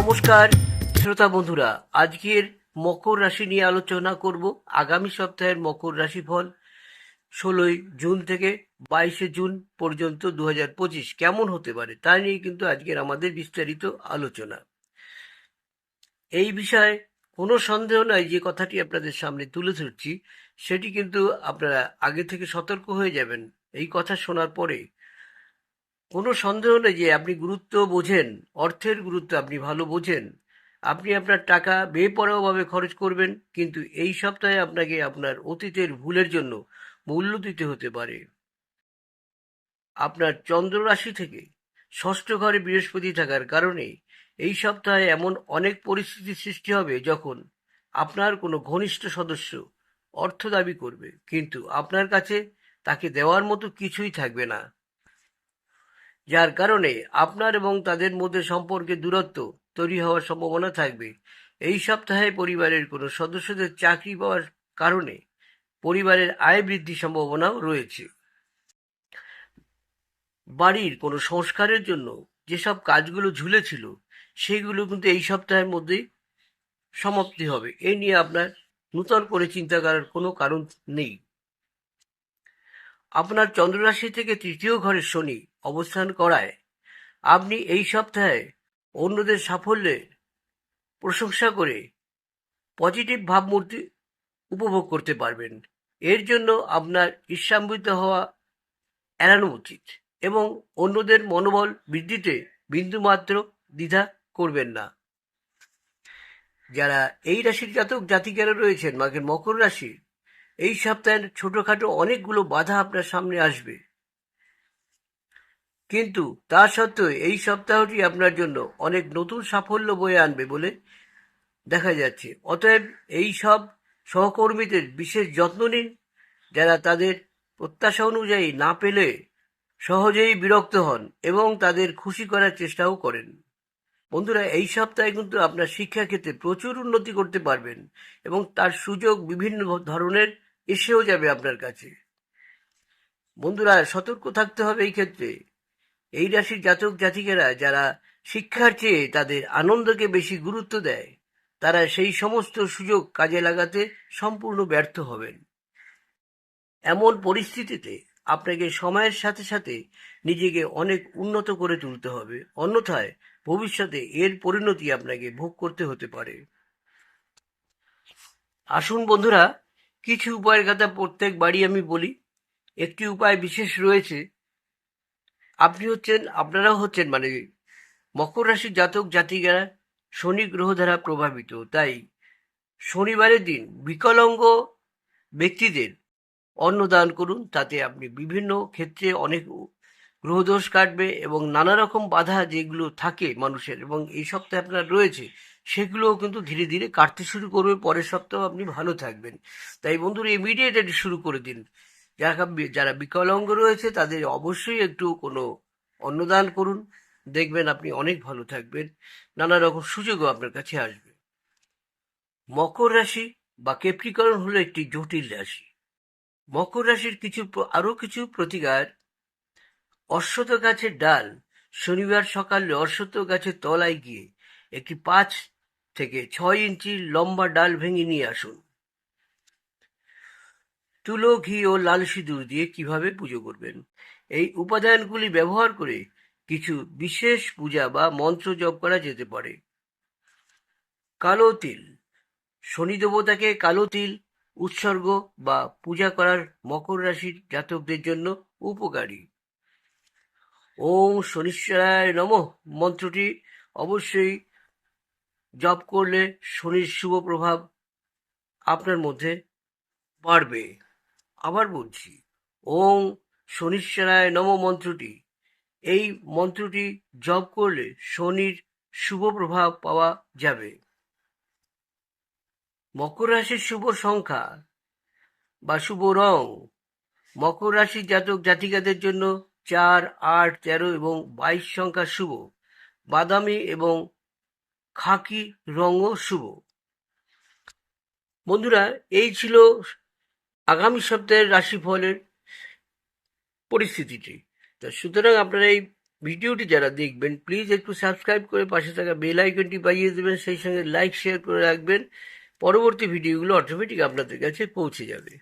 নমস্কার, শ্রোতা বন্ধুরা, আজকের মকর রাশি নিয়ে আলোচনা করব। আগামী সপ্তাহের মকর রাশিফল ষোলোই জুন থেকে বাইশে জুন পর্যন্ত দু কেমন হতে পারে তা নিয়ে কিন্তু আজকের আমাদের বিস্তারিত আলোচনা। এই বিষয়ে কোনো সন্দেহ নাই, যে কথাটি আপনাদের সামনে তুলে ধরছি, সেটি কিন্তু আপনারা আগে থেকে সতর্ক হয়ে যাবেন। এই কথা শোনার পরে কোনো সন্দেহ নেই যে আপনি গুরুত্ব বোঝেন, অর্থের গুরুত্ব আপনি ভালো বোঝেন। আপনি আপনার টাকা বেপরোয়াভাবে খরচ করবেন, কিন্তু এই সপ্তাহে আপনাকে আপনার অতীতের ভুলের জন্য মূল্য দিতে হতে পারে। আপনার চন্দ্র রাশি থেকে ষষ্ঠ ঘরে বৃহস্পতি থাকার কারণে এই সপ্তাহে এমন অনেক পরিস্থিতির সৃষ্টি হবে যখন আপনার কোনো ঘনিষ্ঠ সদস্য অর্থ দাবি করবে, কিন্তু আপনার কাছে তাকে দেওয়ার মতো কিছুই থাকবে না। যার কারণে আপনার এবং তাদের মধ্যে সম্পর্কে দূরত্ব তৈরি হওয়ার সম্ভাবনা থাকবে। এই সপ্তাহে পরিবারের কোনো সদস্যদের চাকরি পাওয়ার কারণে পরিবারের আয় বৃদ্ধির সম্ভাবনাও রয়েছে। বাড়ির কোনো সংস্কারের জন্য যেসব কাজগুলো ঝুলেছিল সেইগুলো কিন্তু এই সপ্তাহের মধ্যেই সমাপ্তি হবে। এই নিয়ে আপনার নূতন করে চিন্তা করার কোনো কারণ নেই। আপনার চন্দ্ররাশি থেকে তৃতীয় ঘরের শনি অবস্থান করায়, আপনি এই সপ্তাহে অন্যদের সাফল্যে প্রশংসা করে পজিটিভ ভাবমূর্তি উপভোগ করতে পারবেন। এর জন্য আপনার ঈর্ষান্বিত হওয়া এড়ানো উচিত এবং অন্যদের মনোবল বৃদ্ধিতে বিন্দুমাত্র দ্বিধা করবেন না। যারা এই রাশির জাতক জাতিকারা রয়েছেন, মাঘের মকর রাশি এই সপ্তাহের ছোটখাটো অনেকগুলো বাধা আপনার সামনে আসবে। কিন্তু তা সত্ত্বেও এই সপ্তাহটি আপনার জন্য অনেক নতুন সাফল্য বয়ে আনবে বলে দেখা যাচ্ছে। অতএব এই সব সহকর্মীদের বিশেষ যত্ন নিন, যারা তাদের প্রত্যাশা অনুযায়ী না পেলে সহজেই বিরক্ত হন এবং তাদের খুশি করার চেষ্টাও করেন। বন্ধুরা, এই সপ্তাহে কিন্তু আপনার শিক্ষাক্ষেত্রে প্রচুর উন্নতি করতে পারবেন এবং তার সুযোগ বিভিন্ন ধরনের এসেও যাবে আপনার কাছে। বন্ধুরা, সতর্ক থাকতে হবে এই ক্ষেত্রে। এই রাশির জাতক জাতিকেরা যারা শিক্ষার চেয়ে তাদের আনন্দকে বেশি গুরুত্ব দেয়, তারা সেই সমস্ত সুযোগ কাজে লাগাতে সম্পূর্ণ ব্যর্থ হবেন। এমন পরিস্থিতিতে আপনাকে সময়ের সাথে সাথে নিজেকে অনেক উন্নত করে তুলতে হবে। অন্যথায় ভবিষ্যতে এর পরিণতি আপনাকে ভোগ করতে হতে পারে। আসুন বন্ধুরা কিছু উপায়ের কথা প্রত্যেক বাড়ি আমি বলি। একটি উপায় বিশেষ রয়েছে। আপনি হচ্ছেন, আপনারাও হচ্ছেন মানে মকর রাশি জাতক জাতিকারা শনি গ্রহ দ্বারা প্রভাবিত। তাই শনিবারের দিন বিকলাঙ্গ ব্যক্তিদের অন্নদান করুন। তাতে আপনি বিভিন্ন ক্ষেত্রে অনেক গ্রহদোষ কাটবে এবং নানা রকম বাধা যেগুলো থাকে মানুষের, এবং এই সপ্তাহে আপনার রয়েছে, সেগুলোও কিন্তু ধীরে ধীরে কাটতে শুরু করবে। পরের সপ্তাহ আপনি ভালো থাকবেন। তাই বন্ধুরা ইমিডিয়েট এটি শুরু করে দিন। যারা যারা বিকলাঙ্গ রয়েছে, তাদের অবশ্যই একটু কোনো অন্নদান করুন। দেখবেন আপনি অনেক ভালো থাকবেন। নানা রকম সুযোগও আপনার কাছে আসবে। মকর রাশি বা কেপ্রিকরণ হলো একটি জটিল রাশি। মকর রাশির কিছু আরও কিছু প্রতিকার অশ্বত গাছের ডাল শনিবার সকালে অশ্বত গাছের তলায় গিয়ে একটি পাঁচ থেকে ছয় ইঞ্চি লম্বা ডাল ভেঙে নিয়ে আসুন। তুলো, ঘি ও লাল সিঁদুর দিয়ে কীভাবে পুজো করবেন? এই উপাদানগুলি ব্যবহার করে কিছু বিশেষ পূজা বা মন্ত্র জপ করা যেতে পারে। কালো তিল। শনি দেবতাকে কালো তিল, উৎসর্গ বা পূজা করার মকর রাশির জাতকদের জন্য উপকারী। ওম শনিশ্বরায় নম। মন্ত্রটি অবশ্যই জপ করলে শনির শুভ প্রভাব আপনার মধ্যে বাড়বে। আবার বলছি, ওম শনিশ্বরায় নম মন্ত্রটি। এই মন্ত্রটি জপ করলে শনির শুভ প্রভাব পাওয়া যাবে। মকর রাশির শুভ সংখ্যা বা শুভ রং। মকর রাশির জাতক জাতিকাদের জন্য চার আট তেরো এবং বাইশ সংখ্যা শুভ। বাদামি এবং খাকি রঙও শুভ। বন্ধুরা, এই ছিল আগামী সপ্তাহের রাশিফলের পরিস্থিতিটি। তো সুতরাং আপনারা এই ভিডিওটি যারা দেখবেন, প্লিজ একটু সাবস্ক্রাইব করে পাশে থাকা বেল আইকনটি বাজিয়ে দেবেন, সেই সঙ্গে লাইক, শেয়ার করে রাখবেন। পরবর্তী ভিডিওগুলো অটোমেটিক আপনাদের কাছে পৌঁছে যাবে।